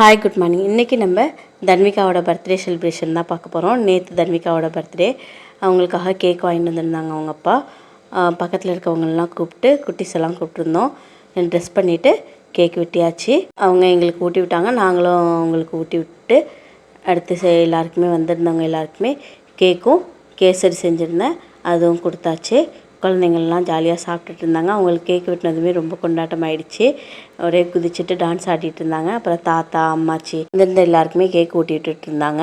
Hi good morning இன்றைக்கி நம்ம தன்விகாவோட birthday celebration தான் பார்க்க போகிறோம் நேற்று தன்விகாவோட பர்த்டே அவங்களுக்காக கேக் வாங்கிட்டு வந்திருந்தாங்க அவங்க அப்பா. பக்கத்தில் இருக்கவங்கெல்லாம் கூப்பிட்டு குட்டிஸ் எல்லாம் கூப்பிட்ருந்தோம் ட்ரெஸ் பண்ணிவிட்டு கேக் வெட்டியாச்சு. அவங்க எங்களுக்கு ஊட்டி விட்டாங்க. நாங்களும் அவங்களுக்கு ஊட்டி விட்டு அடுத்து செ- எல்லாருக்குமே வந்திருந்தவங்க எல்லாருக்குமே. கேக்கும் கேசரி செஞ்சுருந்தேன். அதுவும் கொடுத்தாச்சு. குழந்தைங்கள்லாம் ஜாலியாக சாப்பிட்டுட்டு இருந்தாங்க. அவங்களுக்கு கேக் வெட்டினதுமே ரொம்ப கொண்டாட்டம் ஆயிடுச்சு ஒரே குதிச்சுட்டு டான்ஸ் ஆடிட்டு இருந்தாங்க. அப்புறம் தாத்தா அம்மாச்சி இந்த எல்லாருக்குமே கேக் ஊட்டி இருந்தாங்க.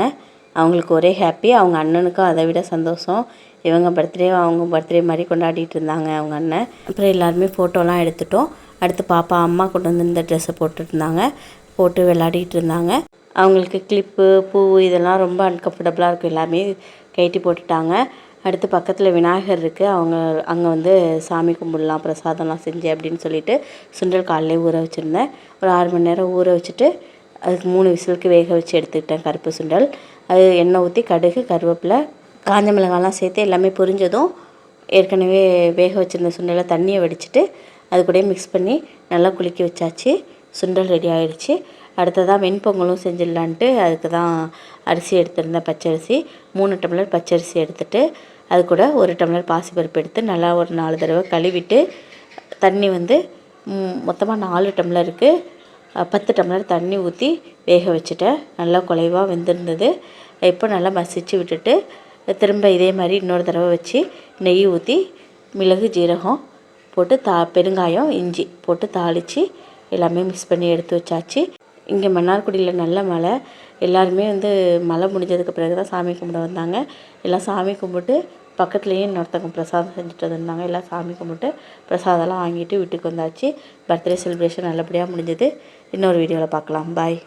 அவங்களுக்கு ஒரே ஹாப்பி அவங்க அண்ணனுக்கும் அதை விட சந்தோஷம். இவங்க பர்த்டே அவங்க பர்த்டே மாதிரி கொண்டாடிட்டு இருந்தாங்க அவங்க அண்ணன். அப்புறம் எல்லாருமே ஃபோட்டோலாம் எடுத்துட்டோம். அடுத்து பாப்பா அம்மா கொண்டு வந்து இந்த ட்ரெஸ்ஸை போட்டுட்டுருந்தாங்க போட்டு விளையாடிட்டு இருந்தாங்க. அவங்களுக்கு கிளிப்பு பூ இதெல்லாம் ரொம்ப அன்கம்ஃபர்டபுளாக இருக்கும். எல்லாமே கைட்டி போட்டுட்டாங்க. அடுத்து பக்கத்தில் விநாயகர் இருக்குது அவங்க அங்கே வந்து சாமி கும்பிடலாம் பிரசாதம்லாம் செஞ்சு அப்படின்னு சொல்லிட்டு சுண்டல் காலையிலே ஊற வச்சுருந்தேன். ஒரு ஆறு மணி நேரம் ஊற வச்சுட்டு அதுக்கு மூணு விசிலுக்கு வேக வச்சு எடுத்துக்கிட்டேன் கருப்பு சுண்டல். அது எண்ணெய் ஊற்றி கடுகு கருவேப்பிலை காஞ்ச மிளகாலாம் சேர்த்து எல்லாமே புரிஞ்சதும் ஏற்கனவே வேக வச்சுருந்த சுண்டலை தண்ணியை வடிச்சிட்டு அது கூடயே மிக்ஸ் பண்ணி நல்லா குளிக்க வச்சாச்சு. சுண்டல் ரெடி ஆகிடுச்சு அடுத்ததாக வெண்பொங்கலும் செஞ்சிடலான்ட்டு அதுக்கு தான் அரிசி எடுத்திருந்தேன் பச்சரிசி. மூணு டம்ளர் பச்சரிசி எடுத்துகிட்டு அது கூட ஒரு டம்ளர் பாசிப்பருப்பு எடுத்து நல்லா ஒரு நாலு தடவை கழுவிட்டு தண்ணி வந்து மொத்தமாக நாலு டம்ளருக்கு பத்து டம்ளர் தண்ணி ஊற்றி வேக வச்சுட்டேன். நல்லா குலைவாக வெந்திருந்தது. இப்போ நல்லா மசிச்சு விட்டுட்டு திரும்ப இதே மாதிரி இன்னொரு தடவை வச்சு நெய் ஊற்றி மிளகு ஜீரகம் போட்டு தா பெருங்காயம் இஞ்சி போட்டு தாளித்து எல்லாமே மிக்ஸ் பண்ணி எடுத்து வச்சாச்சு. இங்கே மன்னார்குடியில் நல்ல மழை. எல்லாருமே வந்து மழை முடிஞ்சதுக்கு பிறகு தான் சாமி கும்பிட வந்தாங்க. எல்லாம் சாமி கும்பிட்டு பக்கத்துலேயே இன்னொருத்தவங்க பிரசாதம் செஞ்சுட்டு வந்திருந்தாங்க. எல்லாம் சாமி கும்பிட்டு பிரசாதம்லாம் வாங்கிட்டு வீட்டுக்கு வந்தாச்சு. பர்த்டே செலிப்ரேஷன் நல்லபடியாக முடிஞ்சது. இன்னொரு வீடியோவில் பார்க்கலாம். பாய்